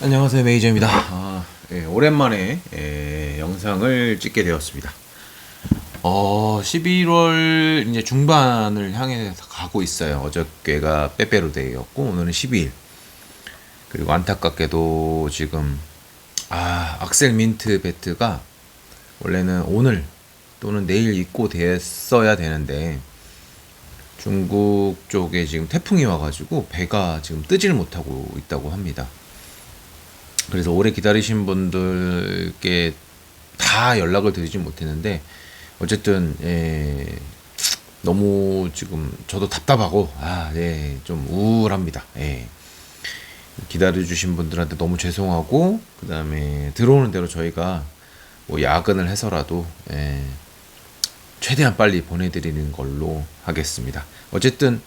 안녕하세요 메이저입니다. 아, 예, 오랜만에 예, 영상을 찍게 되었습니다. 어, 11월 이제 중반을 향해서 가고 있어요. 어저께가 빼빼로데이였고 오늘은 12일. 그리고 안타깝게도 지금 아 악셀 민트 배트가 원래는 오늘 또는 내일 입고 됐어야 되는데 중국 쪽에 지금 태풍이 와가지고 배가 지금 뜨질 못하고 있다고 합니다. 그래서 오래 기다리신 분들께 다 연락을 드리지 못했는데 어쨌든 예, 너무 지금 저도 답답하고 아 예 좀 우울합니다. 예. 기다려 주신 분들한테 너무 죄송하고 그 다음에 들어오는 대로 저희가 뭐 야근을 해서라도 예, 최대한 빨리 보내드리는 걸로 하겠습니다. 어쨌든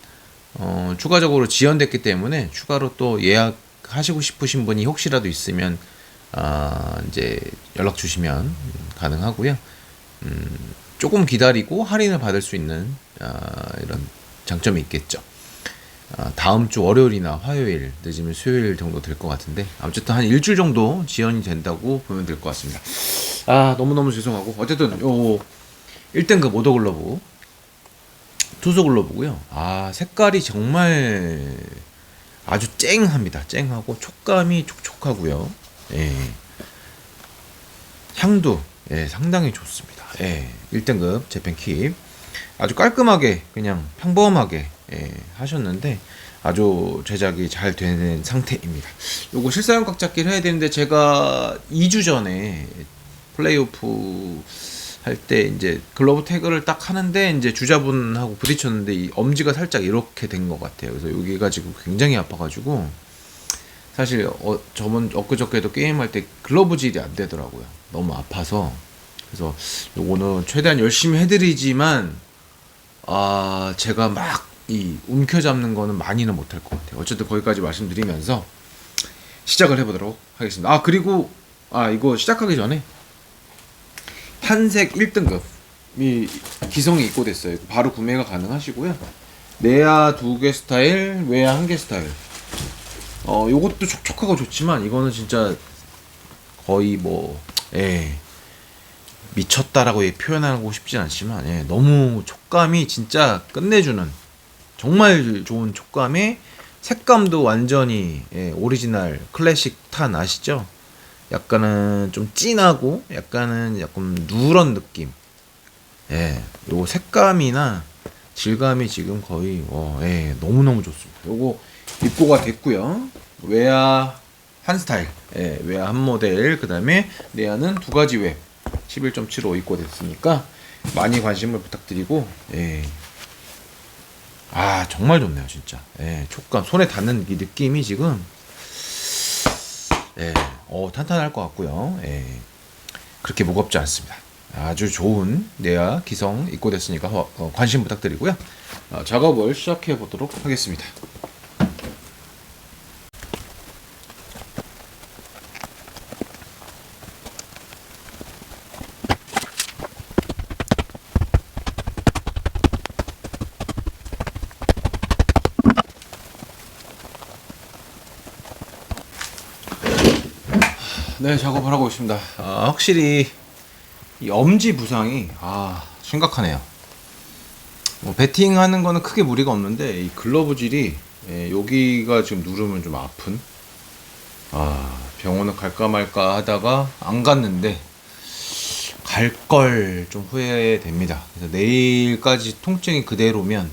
어, 추가적으로 지연됐기 때문에 추가로 또 예약 하시고 싶으신 분이 혹시라도 있으면 아, 이제 연락 주시면 가능하고요. 음, 조금 기다리고 할인을 받을 수 있는 아, 이런 장점이 있겠죠. 아, 다음 주 월요일이나 화요일 늦으면 수요일 정도 될 것 같은데 어쨌든 한 일주일 정도 지연이 된다고 보면 될 것 같습니다. 아 너무너무 죄송하고 어쨌든 요 1등급 오더글러브 투소글러브고요. 아 색깔이 정말 쨍합니다. 쨍하고 촉감이 촉촉하고요. 예. 향도 예, 상당히 좋습니다. 예. 1등급 재팬 킵 아주 깔끔하게 그냥 평범하게 예, 하셨는데 아주 제작이 잘 되는 상태입니다. 요거 실사용 각 잡기를 해야 되는데 제가 2주 전에 플레이오프 할 때 이제 글러브 태그를 딱 하는데 이제 주자분하고 부딪혔는데 이 엄지가 살짝 이렇게 된 것 같아요. 그래서 여기가 지금 굉장히 아파가지고 사실 어, 저번 엊그저께도 게임할 때 글러브질이 안 되더라고요. 너무 아파서 그래서 요거는 최대한 열심히 해드리지만 아 제가 막 이 움켜잡는 거는 많이는 못할 것 같아요. 어쨌든 거기까지 말씀드리면서 시작을 해보도록 하겠습니다. 아 그리고 아 이거 시작하기 전에 한색 1등급이 기성이 입고됐어요. 바로 구매가 가능하시고요. 내야 두 개 스타일, 외야 한 개 스타일. 어 요것도 촉촉하고 좋지만 이거는 진짜 거의 뭐 예. 미쳤다라고 표현하고 싶진 않지만 예, 너무 촉감이 진짜 끝내주는 정말 좋은 촉감에 색감도 완전히 예, 오리지널 클래식 탄 아시죠? 약간은 좀 진하고 약간은 약간 누런 느낌. 예, 요 색감이나 질감이 지금 거의 어, 예, 너무 너무 좋습니다. 요거 입고가 됐고요. 외야 한 스타일, 예, 외야 한 모델, 그 다음에 내야는 두 가지 웹 11.75 입고 됐으니까 많이 관심을 부탁드리고 예. 아 정말 좋네요 진짜 예, 촉감 손에 닿는 이 느낌이 지금 예, 어, 탄탄할 것 같고요. 예, 그렇게 무겁지 않습니다. 아주 좋은 내야 기성 입고 됐으니까 어, 어, 관심 부탁드리고요. 어, 작업을 시작해 보도록 하겠습니다 네 작업을 하고 있습니다. 아, 확실히 이 엄지 부상이 아 심각하네요. 뭐 배팅하는 거는 크게 무리가 없는데 이 글러브질이 예, 여기가 지금 누르면 좀 아픈. 아 병원을 갈까 말까 하다가 안 갔는데 갈 걸 좀 후회됩니다. 그래서 내일까지 통증이 그대로면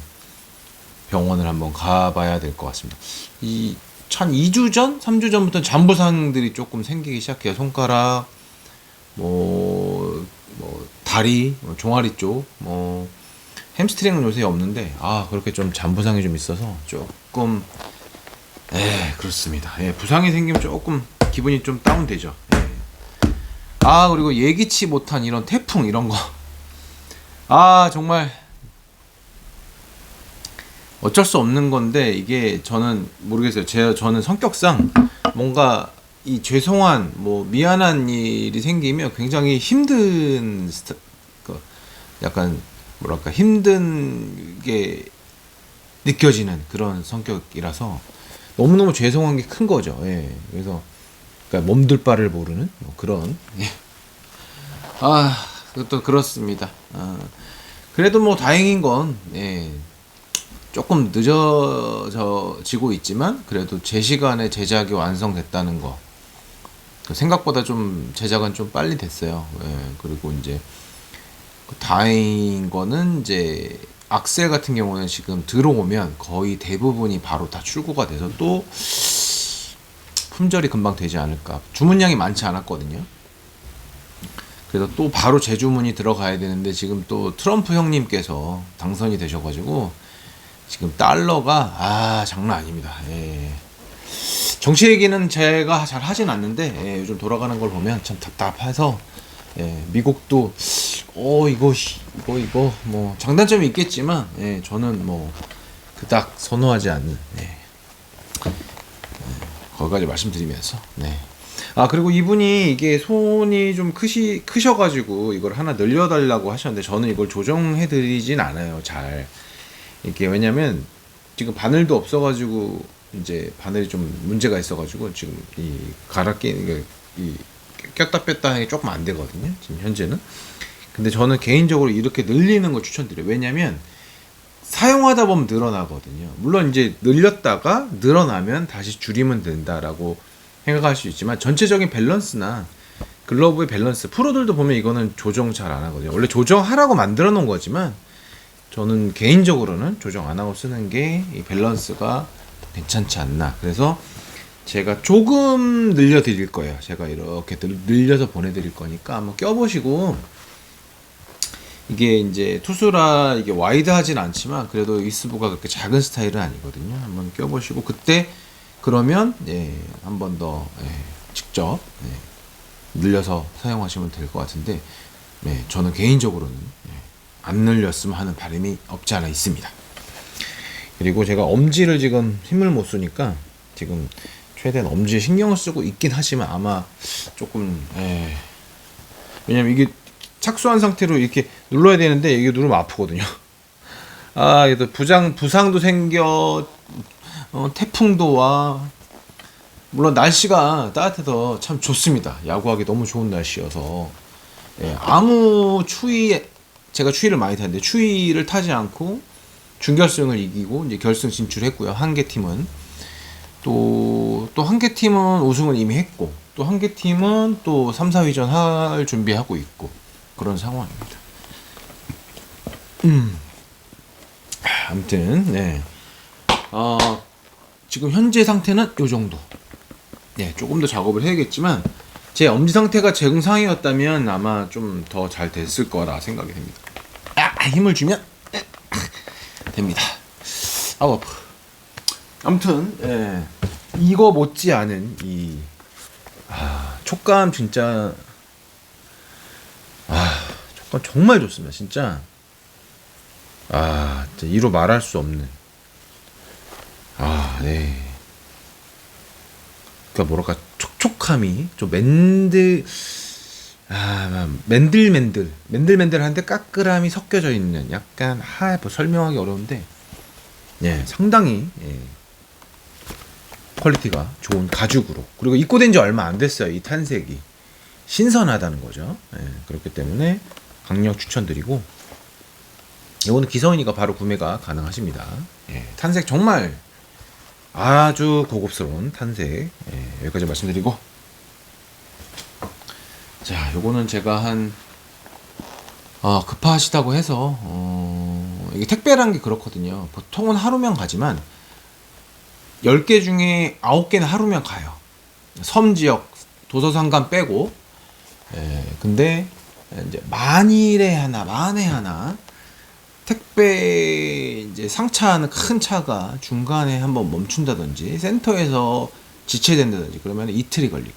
병원을 한번 가봐야 될 것 같습니다. 이 한 2주 전, 3주 전부터 잠부상들이 조금 생기기 시작해요. 손가락, 뭐, 뭐 다리, 뭐 종아리 쪽, 뭐 햄스트링은 요새 없는데 아 그렇게 좀 잠부상이 좀 있어서 조금 에 그렇습니다. 예, 부상이 생기면 조금 기분이 좀 다운되죠. 예. 아 그리고 예기치 못한 이런 태풍 이런 거. 아 정말 어쩔 수 없는 건데 이게 저는 모르겠어요. 제 저는 성격상 뭔가 이 죄송한 뭐 미안한 일이 생기면 굉장히 힘든 스타, 그 약간 뭐랄까 힘든 게 느껴지는 그런 성격이라서 너무너무 죄송한 게 큰 거죠. 예. 그래서 그러니까 몸둘 바를 모르는 뭐 그런 예. 아 그것도 그렇습니다. 아, 그래도 뭐 다행인 건 예, 조금 늦어지고 있지만 그래도 제 시간에 제작이 완성됐다는 거 생각보다 좀 제작은 좀 빨리 됐어요. 예, 그리고 이제 그 다행인 거는 이제 악셀 같은 경우는 지금 들어오면 거의 대부분이 바로 다 출고가 돼서 또 품절이 금방 되지 않을까. 주문량이 많지 않았거든요. 그래서 또 바로 재주문이 들어가야 되는데 지금 또 트럼프 형님께서 당선이 되셔가지고 지금 달러가 아 장난 아닙니다. 예. 정치 얘기는 제가 잘 하진 않는데 예, 요즘 돌아가는 걸 보면 참 답답해서 예, 미국도 어 이거 이거 이거 뭐 장단점이 있겠지만 예, 저는 뭐 그닥 선호하지 않는 예. 예, 거기까지 말씀드리면서 네. 아 그리고 이분이 이게 손이 좀 크시 크셔가지고 이걸 하나 늘려달라고 하셨는데 저는 이걸 조정해드리진 않아요 잘 이게 왜냐면 지금 바늘도 없어가지고 이제 바늘이 좀 문제가 있어가지고 지금 이 갈아 끼는 이 꼈다 뺐다 하기 조금 안 되거든요 지금 현재는. 근데 저는 개인적으로 이렇게 늘리는 걸 추천드려요. 왜냐면 사용하다 보면 늘어나거든요. 물론 이제 늘렸다가 늘어나면 다시 줄이면 된다라고 생각할 수 있지만 전체적인 밸런스나 글러브의 밸런스 프로들도 보면 이거는 조정 잘 안 하거든요. 원래 조정하라고 만들어 놓은 거지만 저는 개인적으로는 조정 안 하고 쓰는 게 이 밸런스가 괜찮지 않나. 그래서 제가 조금 늘려 드릴 거예요. 제가 이렇게 늘- 늘려서 보내드릴 거니까 한번 껴보시고. 이게 이제 투수라 이게 와이드하진 않지만 그래도 이스부가 그렇게 작은 스타일은 아니거든요. 한번 껴보시고 그때 그러면 예, 한번 더 예, 직접 예, 늘려서 사용하시면 될 것 같은데 예, 저는 개인적으로는 예, 안 늘렸으면 하는 바람이 없지 않아 있습니다. 그리고 제가 엄지를 지금 힘을 못 쓰니까 지금 최대한 엄지에 신경을 쓰고 있긴 하지만 아마 조금 예, 왜냐면 이게 착수한 상태로 이렇게 눌러야 되는데 이게 누르면 아프거든요. 아, 또 부장 부상도 생겨 어, 태풍도 와. 물론 날씨가 따뜻해서 참 좋습니다. 야구하기 너무 좋은 날씨여서 예, 아무 추위 제가 추위를 많이 타는데 추위를 타지 않고 준결승을 이기고 이제 결승 진출했고요. 한 개 팀은 또 또 한 개 팀은 우승을 이미 했고 또 한 개 팀은 또 3, 4위전 할 준비하고 있고 그런 상황입니다. 음. 아무튼 네. 어, 지금 현재 상태는 요 정도. 네, 조금 더 작업을 해야겠지만 제 엄지 상태가 정상이었다면 아마 좀 더 잘 됐을 거라 생각이 됩니다. 아, 힘을 주면 아, 됩니다. 아우 아파. 아무튼 예, 이거 못지 않은 이 아, 촉감 진짜 아 촉감 정말 좋습니다. 진짜 아 진짜 이로 말할 수 없는 아 네. 그러니까 뭐랄까 촉촉함이 좀 맨들 아 맨들맨들 맨들맨들한데 까끌함이 섞여져 있는 약간 하 뭐 설명하기 어려운데 예 상당히 예, 퀄리티가 좋은 가죽으로. 그리고 입고 된 지 얼마 안 됐어요 이 탄색이. 신선하다는 거죠. 예, 그렇기 때문에 강력 추천드리고 이거는 기성이니까 바로 구매가 가능하십니다. 예, 탄색 정말 아주 고급스러운 탄색. 예, 여기까지 말씀드리고. 자 요거는 제가 한 어, 급하시다고 해서 어, 이게 택배란 게 그렇거든요. 보통은 하루면 가지만 10개 중에 9개는 하루면 가요. 섬 지역 도서 상관 빼고. 예, 근데 이제 만일에 하나 만에 하나 택배 이제 상차하는 큰 차가 중간에 한번 멈춘다든지 센터에서 지체된다든지 그러면 이틀이 걸리고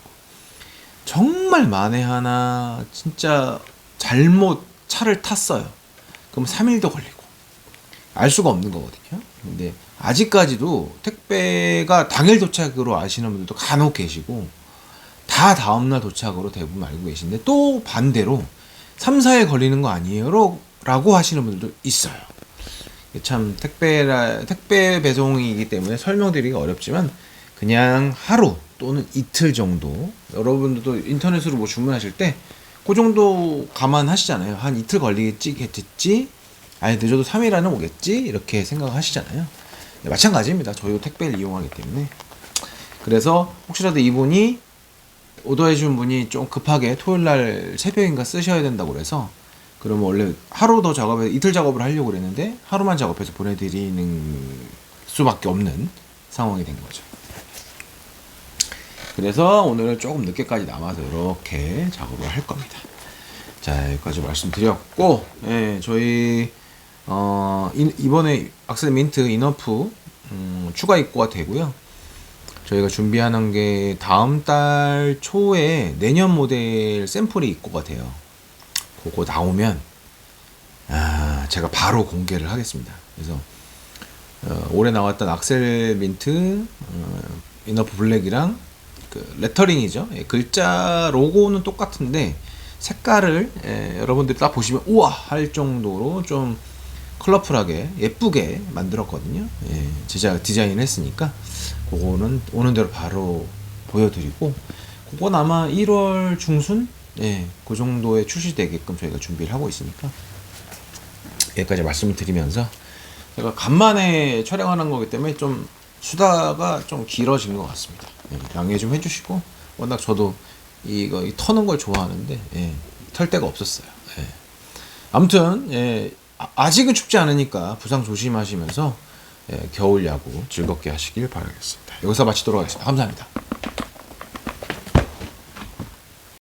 정말 만에 하나 진짜 잘못 차를 탔어요. 그럼 3일도 걸리고 알 수가 없는 거거든요. 근데 아직까지도 택배가 당일 도착으로 아시는 분들도 간혹 계시고 다 다음날 도착으로 대부분 알고 계신데 또 반대로 3, 4일 걸리는 거 아니에요? 라고 하시는 분들도 있어요. 참 택배라 택배 배송이기 때문에 설명드리기가 어렵지만 그냥 하루 또는 이틀 정도 여러분들도 인터넷으로 뭐 주문하실 때 그 정도 감안하시잖아요. 한 이틀 걸리겠지, 아니 늦어도 3일 안에 오겠지 이렇게 생각하시잖아요. 네, 마찬가지입니다. 저희도 택배를 이용하기 때문에 그래서 혹시라도 이분이 오더해 준 분이 좀 급하게 토요일 날 새벽인가 쓰셔야 된다고 그래서 그러면 원래 하루 더 작업해 이틀 작업을 하려고 그랬는데 하루만 작업해서 보내드리는 수밖에 없는 상황이 된 거죠. 그래서 오늘은 조금 늦게까지 남아서 이렇게 작업을 할 겁니다. 자 여기까지 말씀드렸고, 예, 저희 어, 이- 이번에 악셀 민트 인어프 음, 추가 입고가 되고요. 저희가 준비하는 게 다음 달 초에 내년 모델 샘플이 입고가 돼요. 그거 나오면 아, 제가 바로 공개를 하겠습니다. 그래서 어, 올해 나왔던 악셀 민트 어, 이너프 블랙이랑 그 레터링이죠. 예, 글자 로고는 똑같은데 색깔을 예, 여러분들이 딱 보시면 우와 할 정도로 좀 컬러풀하게 예쁘게 만들었거든요. 예, 제작 디자인을 했으니까 그거는 오는 대로 바로 보여드리고 그건 아마 1월 중순 예, 그 정도에 출시되게끔 저희가 준비를 하고 있으니까 여기까지 말씀을 드리면서 제가 간만에 촬영하는 거기 때문에 좀 수다가 좀 길어진 것 같습니다. 예, 양해 좀 해주시고 워낙 저도 이거 이 터는 걸 좋아하는데 예, 털 데가 없었어요. 예. 아무튼 예, 아- 아직은 춥지 않으니까 부상 조심하시면서 예, 겨울 야구 즐겁게 하시길 바라겠습니다. 여기서 마치도록 하겠습니다. 감사합니다.